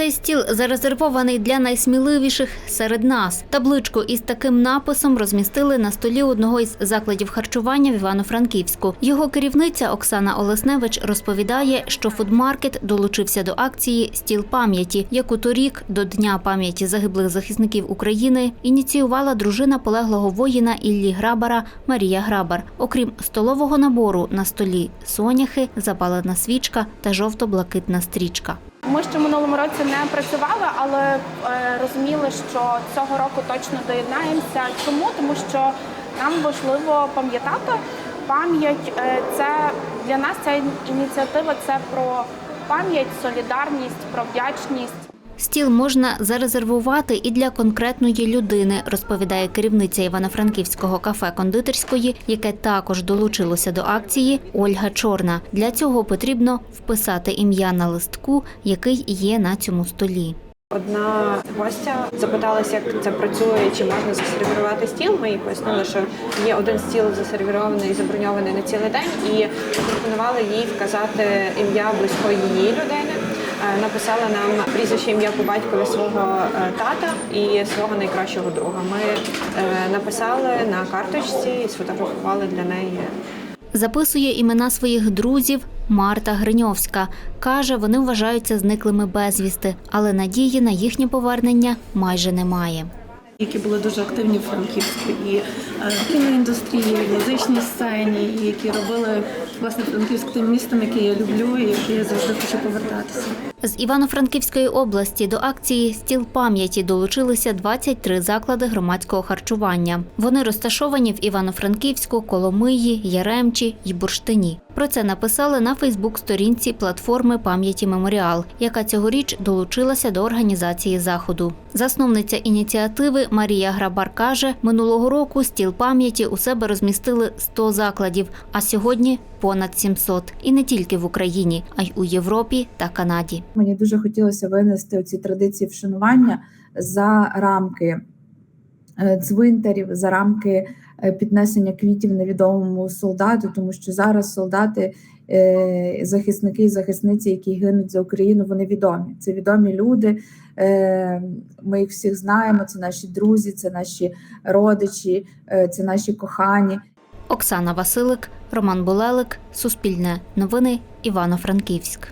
Цей стіл зарезервований для найсміливіших серед нас. Табличку із таким написом розмістили на столі одного із закладів харчування в Івано-Франківську. Його керівниця Оксана Олесневич розповідає, що фудмаркет долучився до акції Стіл пам'яті, яку торік до Дня пам'яті загиблих захисників України ініціювала дружина полеглого воїна Іллі Грабара Марія Грабар. Окрім столового набору на столі соняхи, запалена свічка та жовто-блакитна стрічка. Ми ще минулому році не працювали, але е, розуміли, що цього року точно доєднаємося. Чому? Тому що нам важливо пам'ятати пам'ять. е, Це для нас ця ініціатива це про пам'ять, солідарність, про вдячність. Стіл можна зарезервувати і для конкретної людини, розповідає керівниця Івано-Франківського кафе кондитерської, яке також долучилося до акції Ольга Чорна. Для цього потрібно вписати ім'я на листку, який є на цьому столі. Одна гостя запиталася, як це працює, чи можна засервірувати стіл. Ми їй пояснили, що є один стіл засервірований, і заброньований на цілий день, і пропонували їй вказати ім'я близької її людини. Е, Написала нам прізвище ім'я по батькові свого е, тата і свого найкращого друга. Ми е, написали на карточці і сфотографували для неї Записує імена своїх друзів Марта Гриньовська. Каже, вони вважаються зниклими безвісти, але надії на їхнє повернення майже немає. Які були дуже активні в Франківську і е, кіноіндустрії, і музичній сцені, і які робили власне Франківськ тим містом, яке я люблю і яке я завжди хочу повертатися. З Івано-Франківської області до акції Стіл пам'яті долучилися 23 заклади громадського харчування. Вони розташовані в Івано-Франківську, Коломиї, Яремчі й Бурштині. Про це написали на Фейсбук-сторінці платформи пам'яті Меморіал, яка цьогоріч долучилася до організації заходу. Засновниця ініціативи Марія Грабар каже, минулого року стіл пам'яті у себе розмістили 100 закладів, а сьогодні понад 700. І не тільки в Україні, а й у Європі та Канаді. Мені дуже хотілося винести ці традиції вшанування за рамки цвинтарів, за рамки е, піднесення квітів невідомому солдату, тому що зараз солдати, е, захисники і захисниці, які гинуть за Україну, вони відомі. Це відомі люди. е, Ми їх всіх знаємо. Це наші друзі, це наші родичі, е, це наші кохані. Оксана Василик, Роман Булелик, Суспільне новини, Івано-Франківськ.